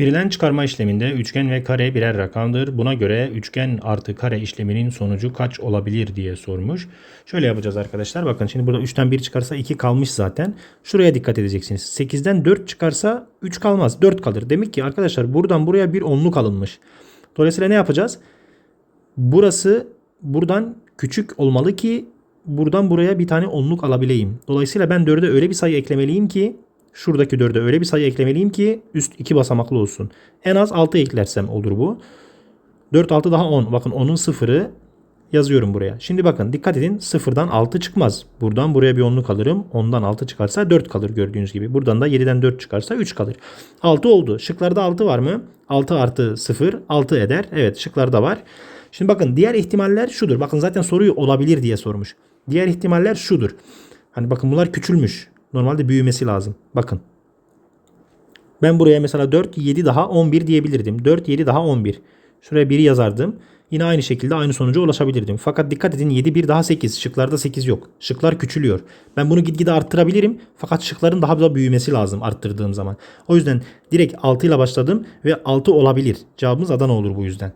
Verilen çıkarma işleminde üçgen ve kare birer rakamdır. Buna göre üçgen artı kare işleminin sonucu kaç olabilir diye sormuş. Şöyle yapacağız arkadaşlar. Bakın şimdi burada 3'ten 1 çıkarsa 2 kalmış zaten. Şuraya dikkat edeceksiniz. 8'den 4 çıkarsa 3 kalmaz. 4 kalır. Demek ki arkadaşlar buradan buraya bir onluk alınmış. Dolayısıyla ne yapacağız? Burası buradan küçük olmalı ki buradan buraya bir tane onluk alabileyim. Dolayısıyla ben 4'e öyle bir sayı eklemeliyim ki şuradaki 4'e öyle bir sayı eklemeliyim ki üst 2 basamaklı olsun. En az 6 eklersem olur bu. 4 6 daha 10. Bakın 10'un sıfırı yazıyorum buraya. Şimdi bakın dikkat edin sıfırdan 6 çıkmaz. Buradan buraya bir onluk alırım. 10'dan 6 çıkarsa 4 kalır gördüğünüz gibi. Buradan da 7'den 4 çıkarsa 3 kalır. 6 oldu. Şıklarda 6 var mı? 6 artı 0 6 eder. Evet şıklarda var. Şimdi bakın diğer ihtimaller şudur. Bakın zaten soruyu olabilir diye sormuş. Diğer ihtimaller şudur. Hani bakın bunlar küçülmüş. Normalde büyümesi lazım. Bakın. Ben buraya mesela 4, 7 daha 11 diyebilirdim. 4, 7 daha 11. Şuraya 1'i yazardım. Yine aynı şekilde aynı sonuca ulaşabilirdim. Fakat dikkat edin 7, 1 daha 8. Şıklarda 8 yok. Şıklar küçülüyor. Ben bunu gitgide arttırabilirim. Fakat şıkların daha da büyümesi lazım arttırdığım zaman. O yüzden direkt 6 ile başladım ve 6 olabilir. Cevabımız Adana olur bu yüzden.